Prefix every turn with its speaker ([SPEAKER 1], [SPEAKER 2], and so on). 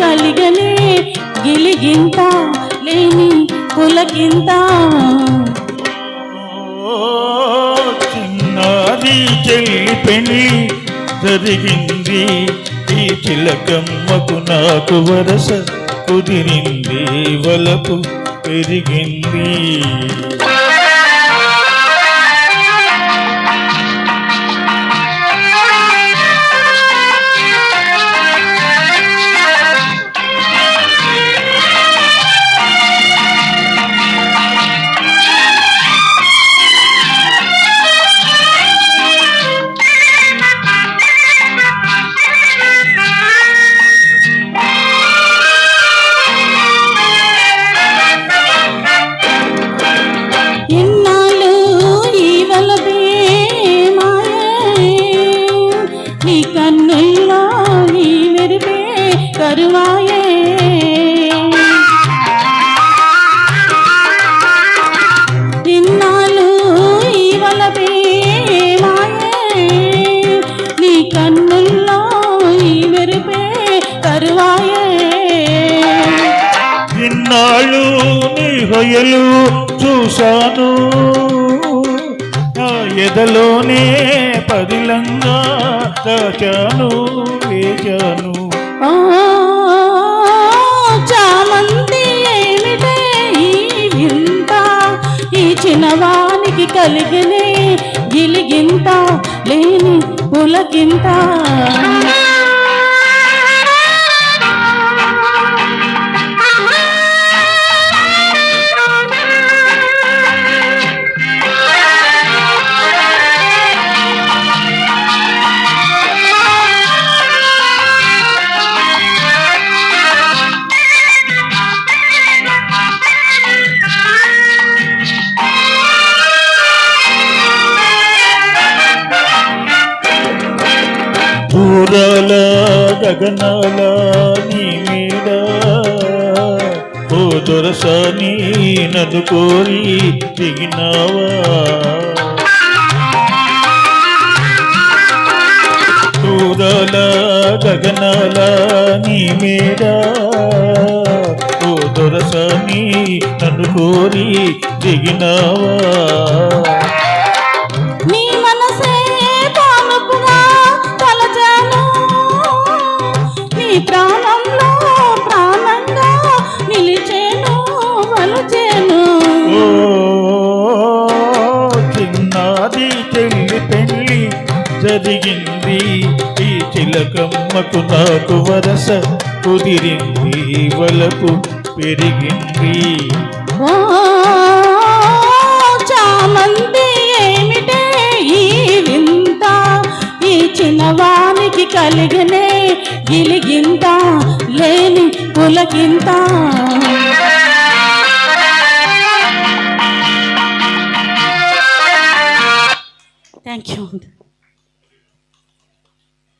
[SPEAKER 1] కలిగనే గిలిగింత లేని పులకింత.
[SPEAKER 2] చిన్నది చెల్లి పెళ్ళి జరిగింది ఈ చిలకమ్మకు నాకు వరస కుదిరింది వలపు పెరిగింది.
[SPEAKER 1] ఇన్నాళ్ళు ఈ వలపే నీ కన్నుల్లో ఈ మెరిపే కరువాయే ఇన్నాళ్ళు నీ
[SPEAKER 2] హొయలు చూశాను. నా ఎదలోనే పదిలంగా దాచాను వేచాను.
[SPEAKER 1] ఆ చామంతి ఏమిటే ఈ వింత? ఈ చిన్నవానికి కలిగినే గిలిగింత లేని పులకింత.
[SPEAKER 2] దూరాల గగనాల నీ మీద. ఓ దొరసాని నన్ను కోరి దిగినావా. దూరాల గగనాల నీ మీద. ఓ దొరసాని నన్ను కోరి దిగినావా.
[SPEAKER 1] ప్రాణంలో ప్రాణంగా నిలిచేను వలచేను
[SPEAKER 2] చిన్నది చెల్లి పెళ్ళి జరిగింది. ఈ చిలకమ్మకు నాకు వరస కుదిరింది వలపు పెరిగింది.
[SPEAKER 1] చామంతి ఏమిటే ఈ వింత? ఈ చిన్నవానికి కలిగనే గిలిగింత లేని పులకింత. Thank you